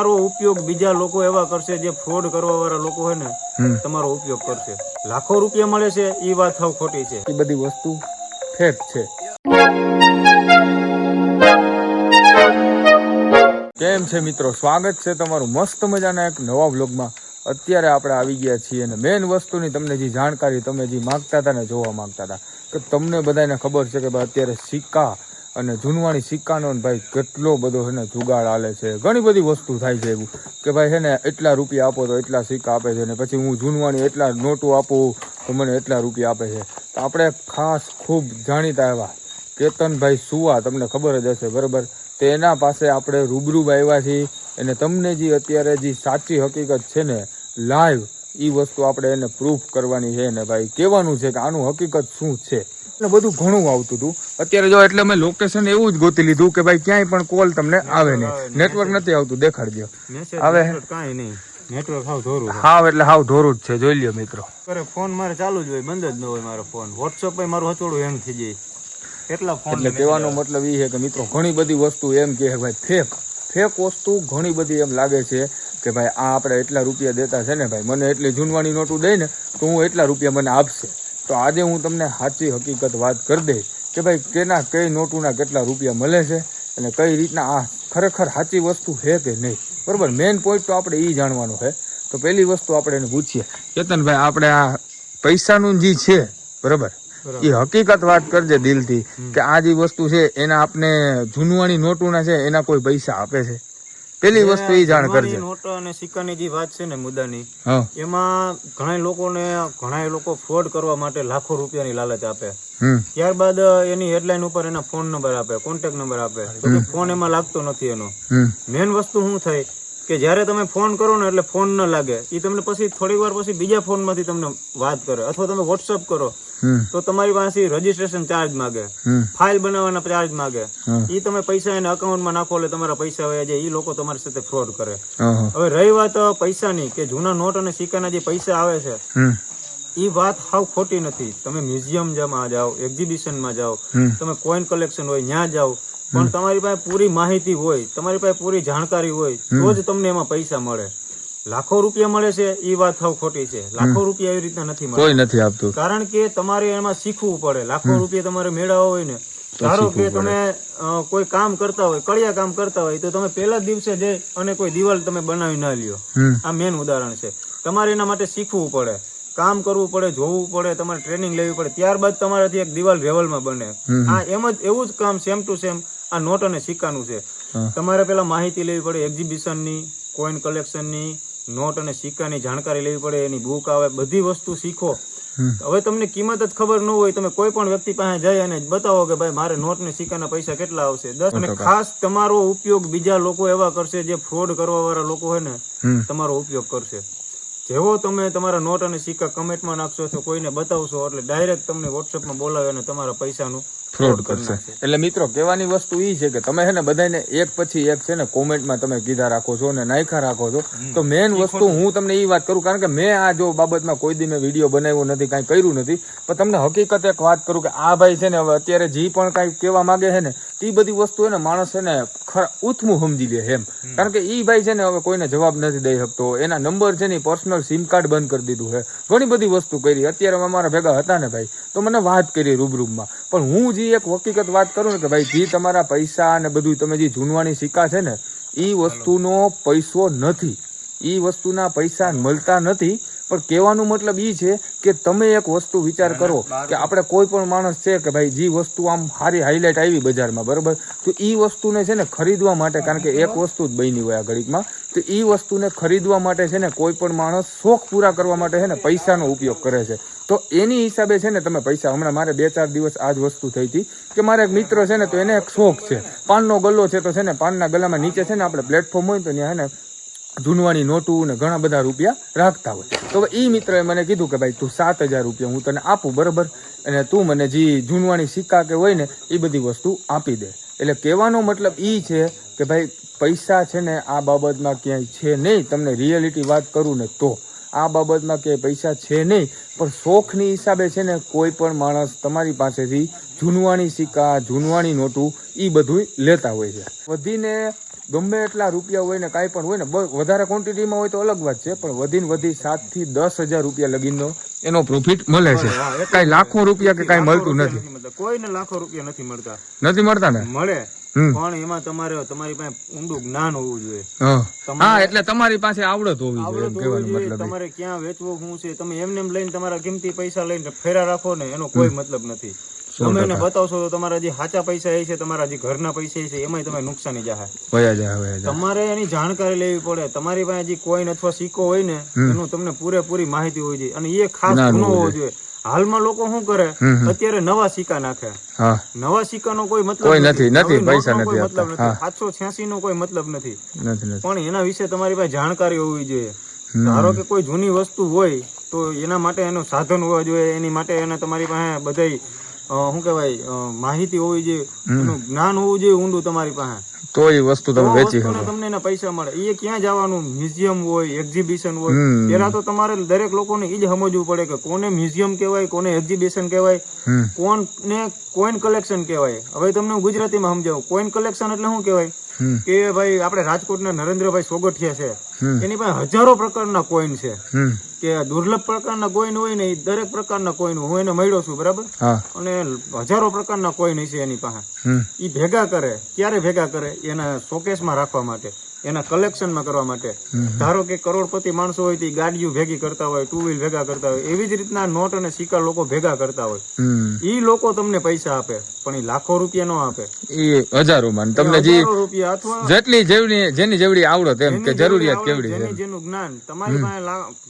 તમારો ઉપયોગ બીજા લોકો એવા કરશે જે ફ્રોડ કરવા વાળા લોકો હોય ને તમારો ઉપયોગ કરશે. લાખો રૂપિયા મળે છે એ વાત સાવ ખોટી છે. એ બધી વસ્તુ ફેક છે. કેમ છે મિત્રો? સ્વાગત છે તમારું મસ્ત મજાના એક નવા વ્લોગમાં. અત્યારે આપણે આવી ગયા છીએ અને મેઇન વસ્તુની તમને જે જાણકારી તમે જે માગતા હતા ને જોવા માગતા હતા. કે તમને બધાને ખબર છે કે ભાઈ અત્યારે સિક્કા અને જૂનવાણી સિક્કાનો ભાઈ કેટલો બધો છે ને જુગાડ આલે છે. ઘણી બધી વસ્તુ થાય છે એવું. કે ભાઈ છે ને એટલા રૂપિયા આપો તો એટલા સિક્કા આપે છે ને પછી હું જૂનવાણી એટલા નોટો આપું તો મને એટલા રૂપિયા આપે છે. તો આપણે ખાસ ખૂબ જાણીતા એવા કેતનભાઈ સુવા તમને ખબર જ હશે, બરાબર? તો એના પાસે આપણે રૂબરૂ આવ્યા છીએ અને તમને જે અત્યારે જે સાચી હકીકત છે ને લાઈવ એ વસ્તુ આપણે એને પ્રૂફ કરવાની છે ને ભાઈ. કહેવાનું છે કે આનું હકીકત શું છે? એટલે બધું ઘણું આવતું હતું. અત્યારે જો એટલે અમે લોકેશન એવું જ ગોતી લીધું કે ભાઈ ક્યાંય પણ કોલ તમને આવે નહીં. નેટવર્ક નથી આવતું દેખાડજો. આવે કાંઈ નહીં. નેટવર્ક હાવ ધોરું હાવ એટલે હાવ ધોરું જ છે. જોઈ લ્યો મિત્રો. અરે ફોન મારે ચાલુ જ હોય બંધ જ ન હોય મારો ફોન વોટ્સઅપ પર મારું હચોડું એમ થઈ જાય. કેટલા ફોન એટલે કહેવાનો મતલબ એ છે કે મિત્રો ઘણી બધી વસ્તુ એમ કે ભાઈ ફેક ફેક વસ્તુ ઘણી બધી એમ લાગે છે કે ભાઈ આ આપણે એટલા રૂપિયા દેતા છે ને ભાઈ મને એટલી જૂનવાણી નોટું દે ને તો હું એટલા રૂપિયા મને આપશે. તો આજે હું તમને સાચી હકીકત વાત કરી દઈશ કે ભાઈ કેના કઈ નોટુના કેટલા રૂપિયા મળે છે અને કઈ રીતના આ ખરેખર સાચી વસ્તુ છે કે નહીં. બરાબર? મેઇન પોઈન્ટ તો આપણે એ જાણવાનું છે. તો પહેલી વસ્તુ આપણે એને પૂછીએ. કેતનભાઈ આપણે આ પૈસાનું જે છે બરાબર. એ હકીકત વાત કરજે દિલથી કે આ જે વસ્તુ છે એના આપને જૂનવાણી નોટોના છે એના કોઈ પૈસા આપે છે. પેલી વસ્તુ એ જાણ કરજે. નોટ અને સિક્કાની જે વાત છે ને મુદ્દાની એમાં ઘણા લોકોને ઘણા લોકો ફ્રોડ કરવા માટે લાખો રૂપિયાની લાલચ આપે. ત્યારબાદ એની હેડલાઇન ઉપર એના ફોન નંબર આપે કોન્ટેક્ટ નંબર આપે. તો ફોન એમાં લાગતો નથી એનો. મેન વસ્તુ શું થાય કે જ્યારે તમે ફોન કરો ને એટલે ફોન ન લાગે એ તમને પછી થોડીક વાર પછી બીજા ફોનમાંથી તમને વાત કરે. અથવા તમે વોટ્સઅપ કરો તો તમારી પાસે રજીસ્ટ્રેશન ચાર્જ માગે ફાઇલ બનાવવાના ચાર્જ માગે. એ તમે પૈસા એના અકાઉન્ટમાં નાખો એટલે તમારા પૈસા વયા જાય એ લોકો તમારી સાથે ફ્રોડ કરે. હવે રહી વાત પૈસાની કે જૂના નોટ અને સિક્કાના જે પૈસા આવે છે એ વાત હાવ ખોટી નથી. તમે મ્યુઝિયમમાં જાઓ એક્ઝિબિશનમાં જાઓ તમે કોઈન કલેક્શન હોય ત્યાં જાઓ પણ તમારી પાસે પૂરી માહિતી હોય તમારી પાસે પૂરી જાણકારી હોય તો જ તમને એમાં પૈસા મળે. લાખો રૂપિયા મળે છે એ વાત હાવ ખોટી છે. લાખો રૂપિયા એવી રીતના નથી કોઈ નથી આપતું. કારણ કે તમારે એમાં શીખવું પડે. લાખો રૂપિયા તમારે મેળવવા હોય ને ધારો કે તમે કોઈ કામ કરતા હોય કડિયા કામ કરતા હોય તો તમે પહેલા દિવસે જઈ અને કોઈ દિવાલ તમે બનાવી ના લ્યો. આ મેન ઉદાહરણ છે. તમારે એના માટે શીખવું પડે. કામ કરવું પડે જોવું પડે તમારે ટ્રેનિંગ લેવી પડે. ત્યારબાદ તમારાથી એક દિવાલ રેવલમાં બને. આ એમ જ એવું જ કામ સેમ ટુ સેમ આ નોટ અને સિક્કાનું છે. તમારે પેલા માહિતી લેવી પડે એક્ઝિબિશનની કોઈન કલેક્શનની નોટ અને સિક્કાની જાણકારી લેવી પડે એની બુક આવે બધી વસ્તુ શીખો. હવે તમને કિંમત જ ખબર ન હોય તમે કોઈ પણ વ્યક્તિ પાસે જઈ અને બતાવો કે ભાઈ મારે નોટ ને સિક્કાના પૈસા કેટલા આવશે. દસ અને ખાસ તમારો ઉપયોગ બીજા લોકો એવા કરશે જે ફ્રોડ કરવા વાળા લોકો હોય ને તમારો ઉપયોગ કરશે. જેવો તમે તમારા નોટ અને સિક્કા કમેન્ટમાં નાખશો તો કોઈને બતાવશો એટલે ડાયરેક્ટ તમને વોટ્સઅપમાં બોલાવે અને તમારા પૈસાનું ફ્રોડ કરશે. એટલે મિત્રો કહેવાની વસ્તુ એ છે કે તમે છે ને બધાને એક પછી એક છે ને કોમેન્ટમાં તમે કીધા રાખો છો અને નાયખા રાખો છો તો મેન વસ્તુ હું તમને એ વાત કરું કારણ કે મેં આ જો બાબતમાં કોઈ દી મેં વીડિયો બનાવ્યો નથી કાંઈ કર્યું નથી પણ તમને હકીકત એક વાત કરું કે આ ભાઈ છે ને હવે અત્યારે જે પણ કાંઈ કહેવા માંગે છે ને એ બધી વસ્તુ એને માણસ છે ને ખરા ઉથમું સમજી લે એમ. કારણ કે એ ભાઈ છે ને હવે કોઈને જવાબ નથી દઈ શકતો એના નંબર છે ને પર્સનલ સિમ કાર્ડ બંધ કરી દીધું છે. ઘણી બધી વસ્તુ કરી. અત્યારે અમારા ભેગા હતા ને ભાઈ, તો મને વાત કરી રૂબરૂમાં. પણ હું જે એક હકીકત વાત કરું ને કે ભાઈ, જે તમારા પૈસા ને બધું તમે જે ઝૂનવાની સિક્કા છે ને એ વસ્તુનો પૈસો નથી. એ વસ્તુના પૈસા મળતા નથી. પણ કહેવાનું મતલબ એ છે કે તમે એક વસ્તુ વિચાર કરો કે આપણે કોઈ પણ માણસ છે કે ભાઈ જે વસ્તુ આમ સારી હાઇલાઇટ આવી બજારમાં બરોબર? તો એ વસ્તુને છે ને ખરીદવા માટે કારણ કે એક વસ્તુ જ બની હોય આ ઘડીકમાં તો એ વસ્તુને ખરીદવા માટે છે ને કોઈ પણ માણસ શોખ પૂરા કરવા માટે છે ને પૈસાનો ઉપયોગ કરે છે. તો એની હિસાબે છે ને તમે પૈસા હમણાં મારે બે ચાર દિવસ આ જ વસ્તુ થઈ હતી કે મારા એક મિત્ર છે ને તો એને એક શોખ છે. પાનનો ગલ્લો છે તો છે ને પાનના ગલ્લામાં નીચે છે ને આપણે પ્લેટફોર્મ હોય તો ત્યાં છે ને જૂનવાણી નોટું ને ઘણા બધા રૂપિયા રાખતા હોય. તો એ મિત્રએ મને કીધું કે ભાઈ તું સાત હજાર રૂપિયા હું તને આપું, બરાબર? અને તું મને જે જૂનવાણી સિક્કા કે હોય ને એ બધી વસ્તુ આપી દે. એટલે કહેવાનો મતલબ એ છે કે ભાઈ પૈસા છે ને આ બાબતમાં ક્યાંય છે નહીં. તમને રિયાલિટી વાત કરું ને તો. આ બાબતમાં ક્યાંય પૈસા છે નહીં. પણ શોખની હિસાબે છે ને કોઈ પણ માણસ તમારી પાસેથી જૂનવાણી સિક્કા, જૂનવાણી નોટું એ બધું લેતા હોય છે. વધીને ગમે એટલા રૂપિયા હોય ને કાંઈ પણ હોય ને વધારે ક્વોન્ટિટીમાં હોય તો અલગ વાત છે પણ વધીને વધી સાતથી દસ હજાર રૂપિયા લગીનો એનો પ્રોફિટ મળે છે. કાંઈ લાખો રૂપિયા કે કાંઈ મળતું નથી. કોઈને લાખો રૂપિયા નથી મળતા. નથી મળતા ને? મળે. પણ એમાં તમારે તમારી પાસે ઊંડું જ્ઞાન હોવું જોઈએ. હા. એટલે તમારી પાસે આવડત હોવી જોઈએ. તમારે ક્યાં વેચવું શું છે તમે એમને એમ લઈને તમારા કિંમતી પૈસા લઈને ફેરા રાખો ને એનો કોઈ મતલબ નથી. તમે એને બતાવશો તો તમારા જે સાચા પૈસા એ છે તમારા જે ઘરના પૈસા છે એમાં તમે નુકસાની જાહે. વયા જાય વયા જાય તમારે એની જાણકારી લેવી પડે. તમારી પાસે જે કોઈન અથવા સિક્કો હોય ને એનું તમને પૂરેપૂરી માહિતી હોવી જોઈએ. અને એ ખાસ ગુનો હોવો જોઈએ. હાલમાં લોકો શું કરે? અત્યારે નવા સિક્કા નાખે. નવા સિક્કાનો કોઈ મતલબ કોઈ નથી, નથી, પૈસા નથી મતલબ નથી. સાતસો છ્યાસી નો કોઈ મતલબ નથી. પણ એના વિશે તમારી પાસે જાણકારી હોવી જોઈએ. ધારો કે કોઈ જૂની વસ્તુ હોય તો એના માટે એનું સાધન હોવા જોઈએ. એની માટે એને તમારી પાસે બધાય શું કહેવાય? માહિતી હોવી જોઈએ. એનું જ્ઞાન હોવું જોઈએ ઊંડું તમારી પાસે. તો એ વસ્તુ તમે વેચી શકો. તમને એના પૈસા મળે. એ ક્યાં જવાનું? મ્યુઝિયમ હોય એક્ઝિબિશન હોય. પેલા તો તમારે દરેક લોકોને એ જ સમજવું પડે કે કોને મ્યુઝિયમ કહેવાય કોને એક્ઝિબિશન કહેવાય કોણ ને કોઈન કલેક્શન કહેવાય. હવે તમને હું ગુજરાતીમાં સમજાવું. કોઈન કલેક્શન એટલે શું કહેવાય? કે ભાઈ આપણે રાજકોટના નરેન્દ્રભાઈ સોગઠિયા છે. એની પાસે હજારો પ્રકારના કોઈન છે. કે દુર્લભ પ્રકારના કોઈન હોય ને એ દરેક પ્રકારના કોઈન હું એને મળ્યો છું બરાબર? અને હજારો પ્રકારના કોઈન છે એની પાસે. એ ભેગા કરે ક્યારે ભેગા કરે એના શોકેસમાં રાખવા માટે. એના કલેક્શનમાં કરવા માટે. ધારો કે કરોડપતિ માણસો હોય તે ગાડીઓ ભેગી કરતા હોય ટુ વ્હીલ ભેગા કરતા હોય. એવી જ રીતના નોટ અને સિક્કા લોકો ભેગા કરતા હોય. ઈ લોકો તમને પૈસા આપે પણ એ લાખો રૂપિયા નો આપે. એ હજારો માં તમને જે રૂપિયા અથવા જેટલી જેવડી જેની જેવડી આવડત એમ કે જરૂરિયાત કેવડી જેની જ્ઞાન. તમારી પાસે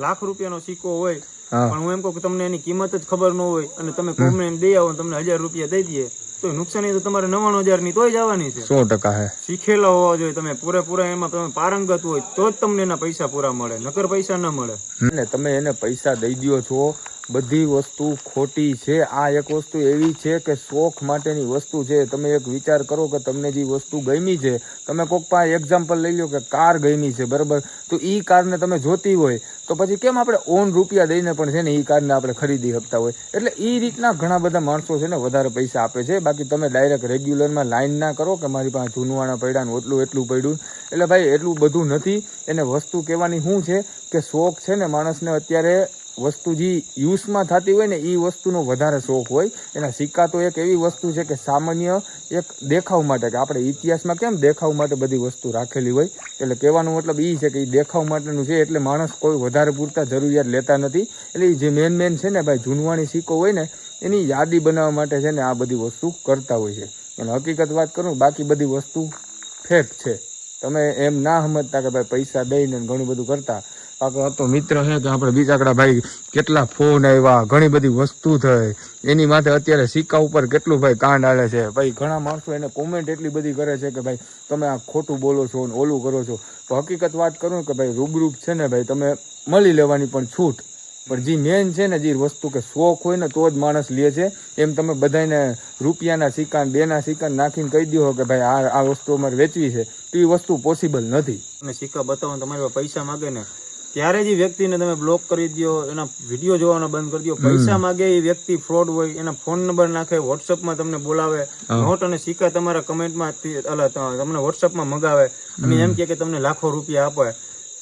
લાખ રૂપિયાનો સિક્કો હોય પણ હું એમ કહું કે તમને એની કિંમત જ ખબર ન હોય અને તમે કોમ્પ્લેન દઈ આવો તમને હજાર રૂપિયા દઈ દઈએ તો નુકસાની તો તમારે નવ્વાણું હજારની તોય જવાની છે. સો ટકા હે. શીખેલા હોવા જોઈએ તમે પૂરેપૂરા એમાં તમે પારંગત હોય તો જ તમને એના પૈસા પૂરા મળે નકર પૈસા ન મળે. અને તમે એને પૈસા દઈ દ્યો છો બધી વસ્તુ ખોટી છે. આ એક વસ્તુ એવી છે કે શોખ માટેની વસ્તુ છે. તમે એક વિચાર કરો કે તમને જે વસ્તુ ગમી છે, તમે કોઈક પાસે એક્ઝામ્પલ લઈ લો કે કાર ગમી છે, બરાબર? તો એ કારને તમે જોતી હોય. તો પછી કેમ આપણે ઓન રૂપિયા દઈને પણ છે ને એ કારને આપણે ખરીદી શકતા હોય? એટલે એ રીતના ઘણા બધા માણસો છે ને વધારે પૈસા આપે છે. બાકી તમે ડાયરેક્ટ રેગ્યુલરમાં લાઈન ના કરો કે મારી પાસે જૂનવાણા પડ્યા ને એટલું એટલું પડ્યું. એટલે ભાઈ, એટલું બધું નથી. એને વસ્તુ કહેવાની શું છે? કે શોખ છે ને માણસને અત્યારે વસ્તુ જે યુઝમાં થતી હોય ને, એ વસ્તુનો વધારે શોખ હોય. એના સિક્કા તો એક એવી વસ્તુ છે કે સામાન્ય એક દેખાવ માટે, કે આપણે ઇતિહાસમાં કેમ દેખાવ માટે બધી વસ્તુ રાખેલી હોય? એટલે કહેવાનો મતલબ એ છે કે એ દેખાવ માટેનું છે, એટલે માણસ કોઈ વધારે પૂરતા જરૂરિયાત લેતા નથી. એટલે જે મેન મેન છે ને ભાઈ, જૂનવાણી સિક્કો હોય ને, એની યાદી બનાવવા માટે છે ને, આ બધી વસ્તુ કરતા હોય છે. અને હકીકત વાત કરું, બાકી બધી વસ્તુ ફેક છે. તમે એમ ના સમજતા કે ભાઈ પૈસા દઈને ઘણું બધું કરતા આપણો તો મિત્ર છે કે આપણે બીજાકડા ભાઈ કેટલા ફોન આવ્યા ઘણી બધી વસ્તુ થઈ. એની માથે અત્યારે સિક્કા ઉપર કેટલું ભાઈ કાંડ આવે છે. ભાઈ, ઘણા માણસો એને કોમેન્ટ એટલી બધી કરે છે કે ભાઈ, તમે આ ખોટું બોલો છો ને ઓલું કરો છો. તો હકીકત વાત કરું કે ભાઈ, રૂબરૂપ છે ને ભાઈ, તમે મળી લેવાની પણ છૂટ. પણ જે મેન છે ને જે વસ્તુ કે શોખ હોય ને તો જ માણસ લે છે. એમ તમે બધાને રૂપિયાના સિક્કા બેના સિક્કા નાખીને કહી દો કે ભાઈ, આ આ વસ્તુ અમારે વેચવી છે. તો એ વસ્તુ પોસિબલ નથી. અને સિક્કા બતાવો તમારી પૈસા માગે ને ત્યારે જે વ્યક્તિને તમે બ્લોક કરી દો એના વીડિયો જોવાનો બંધ કરી દો પૈસા માગે એ વ્યક્તિ ફ્રોડ હોય એના ફોન નંબર નાખે વોટ્સઅપમાં તમને બોલાવે નોટ અને સિક્કા તમારા કમેન્ટમાં તમને વોટ્સઅપમાં મગાવે અને એમ કે તમને લાખો રૂપિયા આપે.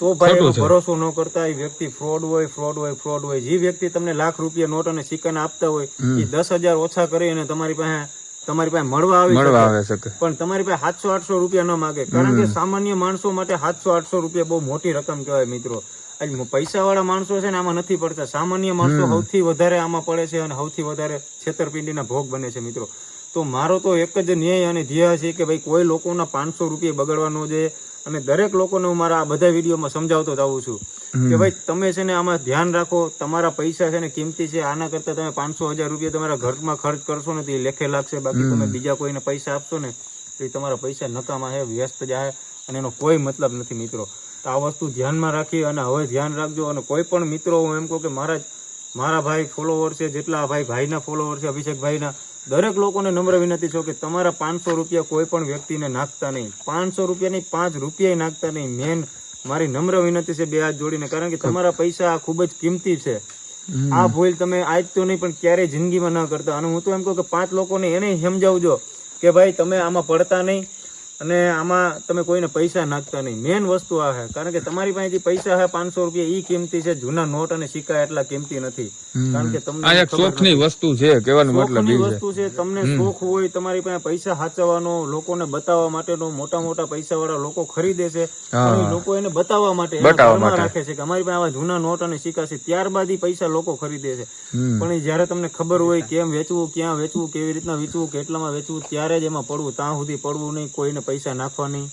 તો ભાઈ એનો ભરોસો ન કરતા એ વ્યક્તિ ફ્રોડ હોય ફ્રોડ હોય ફ્રોડ હોય. જે વ્યક્તિ તમને લાખ રૂપિયા નોટ અને સિક્કાના આપતા હોય એ દસ હજાર ઓછા કરી અને તમારી પાસે તમારી પાસે મળવા આવી મળવા આવે શકે. પણ તમારી પાસે સાતસો આઠસો રૂપિયા ન માગે. કારણ કે સામાન્ય માણસો માટે સાતસો આઠસો રૂપિયા બહુ મોટી રકમ કહેવાય મિત્રો. આજ પૈસા વાળા માણસો છે ને આમાં નથી પડતા. સામાન્ય માણસો સૌથી વધારે આમાં પડે છે અને સૌથી વધારે છેતરપિંડીના ભોગ બને છે મિત્રો. તો મારો તો એક જ ન્યાય અને ધ્યેય છે કે ભાઈ કોઈ લોકોના પાંચસો રૂપિયા બગડવા ન જોઈએ અને દરેક લોકોને હું મારા આ બધા વિડીયોમાં સમજાવતો જાઉં આવું છું કે ભાઈ તમે છે ને આમાં ધ્યાન રાખો તમારા પૈસા છે ને કિંમતી છે આના કરતા તમે પાંચસો હજાર રૂપિયા તમારા ઘરમાં ખર્ચ કરશો ને તો એ લેખે લાગશે બાકી તમે બીજા કોઈને પૈસા આપશો ને તો એ તમારા પૈસા નકામા છે વ્યસ્ત જાય અને એનો કોઈ મતલબ નથી મિત્રો. તો આ વસ્તુ ધ્યાનમાં રાખી અને હવે ધ્યાન રાખજો અને કોઈ પણ મિત્રો હું એમ કહું કે મારા મારા ભાઈ ફોલોવર છે જેટલા ભાઈ ભાઈના ફોલોવર છે અભિષેક ભાઈના દરેક લોકોને નમ્ર વિનંતી છો કે તમારા પાંચસો રૂપિયા કોઈ પણ વ્યક્તિને નાખતા નહીં. પાંચસો રૂપિયા નહીં પાંચ રૂપિયા નાખતા નહીં. મેન મારી નમ્ર વિનંતી છે બે હાથ જોડીને કારણ કે તમારા પૈસા આ ખૂબ જ કિંમતી છે. આ ભૂલ તમે આજ તો નહીં પણ ક્યારેય જિંદગીમાં ન કરતા. અને હું તો એમ કહું કે પાંચ લોકોને એને સમજાવજો કે ભાઈ તમે આમાં પડતા નહીં. અને આમાં તમે કોઈને પૈસા નાખતા નહીં. મેઇન વસ્તુ આ છે. કારણ કે તમારી પાસેથી પૈસા હે પાંચસો રૂપિયા ઈ કિંમતી છે. જૂના નોટ અને સિક્કા એટલા કિંમતી નથી. કારણ કે તમને આ એક શોખની વસ્તુ છે કહેવાનો મતલબ એ વસ્તુ છે. તમને શોખ હોય તમારી પાસે પૈસા સાચવવાનો લોકોને બતાવવા માટેનો મોટા મોટા પૈસા વાળા લોકો ખરીદે છે. લોકો એને બતાવવા માટે. રાખે છે કે અમારી પાસે આવા જૂના નોટ અને સિક્કા છે. ત્યારબાદ ઈ પૈસા લોકો ખરીદે છે. પણ જયારે તમને ખબર હોય કેમ વેચવું ક્યાં વેચવું કેવી રીતના વેચવું કેટલામાં વેચવું ત્યારે જ એમાં પડવું. ત્યાં સુધી પડવું નહીં કોઈને પૈસા નાખવાની.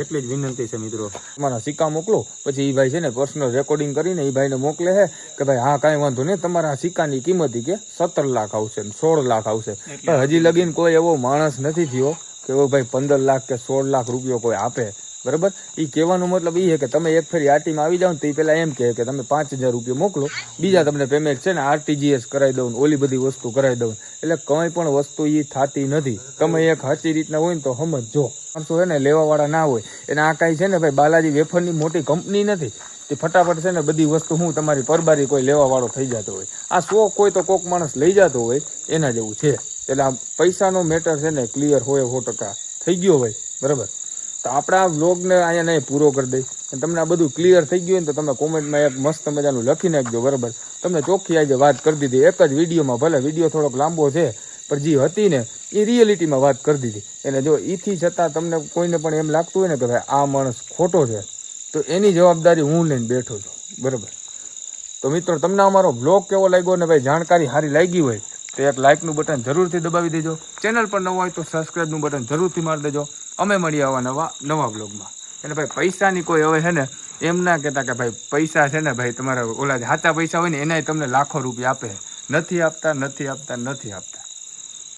એટલી જ વિનંતી છે મિત્રો. તમારા સિક્કા મોકલો. પછી એ ભાઈ છે ને પર્સનલ રેકોર્ડિંગ કરીને એ ભાઈને મોકલે છે કે ભાઈ હા કાંઈ વાંધો નહીં. તમારા સિક્કાની કિંમત કે સત્તર લાખ આવશે સોળ લાખ આવશે. પણ હજી લગીન કોઈ એવો માણસ નથી થયો કે ભાઈ પંદર લાખ કે સોળ લાખ રૂપિયો કોઈ આપે. બરાબર? એ કહેવાનો મતલબ એ છે કે તમે એક ફેરી આરટીમાં આવી જાઓ ને તો એ પેલા એમ કહે કે તમે પાંચ હજાર રૂપિયા મોકલો, બીજા તમને પેમેન્ટ છે ને આરટીજીએસ કરાવી દઉં ઓલી બધી વસ્તુ કરાવી દઉં. એટલે કંઈ પણ વસ્તુ એ થતી નથી. તમે એક સાચી રીતના હોય ને તો સમજો માણસો છે ને લેવાવાળા ના હોય. એને આ કાંઈ છે ને ભાઈ બાલાજી વેફરની મોટી કંપની નથી. તે ફટાફટ છે ને બધી વસ્તુ હું તમારી પરબારી કોઈ લેવાવાળો થઈ જતો હોય. આ શોખ કોઈ તો કોક માણસ લઈ જતો હોય, એના જેવું છે. એટલે આ પૈસાનો મેટર છે ને ક્લિયર હોય સો ટકા. થઈ ગયો હોય બરાબર? તો આપણે આ વ્લોગને અહીંયા નહીં પૂરો કરી દઈ. તમને આ બધું ક્લિયર થઈ ગયું ને તો તમે કોમેન્ટમાં એક મસ્ત મજાનું લખી નાખજો, બરાબર? તમને ચોખ્ખી આજે વાત કરી દીધી. એક જ વિડીયોમાં ભલે વીડિયો થોડોક લાંબો છે, પણ જે હતી ને, એ રિયલિટીમાં વાત કરી દીધી. એને જો એથી છતાં તમને કોઈને પણ એમ લાગતું હોય ને કે ભાઈ આ માણસ ખોટો છે, તો એની જવાબદારી હું લઈને બેઠો છું. બરાબર? તો મિત્રો, તમને અમારો બ્લોગ કેવો લાગ્યો ને ભાઈ જાણકારી સારી લાગી હોય, તો એક લાઇકનું બટન જરૂરથી દબાવી દેજો. ચેનલ પર નવો હોય તો સબસ્ક્રાઈબનું બટન જરૂરથી મારી દેજો. અમે મળીએ આવા નવા નવા બ્લોગમાં એટલે ભાઈ પૈસાની કોઈ હવે છે ને, એમ ના કહેતા કે ભાઈ પૈસા છે ને ભાઈ તમારા ઓલા જે સાચા પૈસા હોય ને, એનાય તમને લાખો રૂપિયા આપે નથી આપતા નથી આપતા નથી આપતા.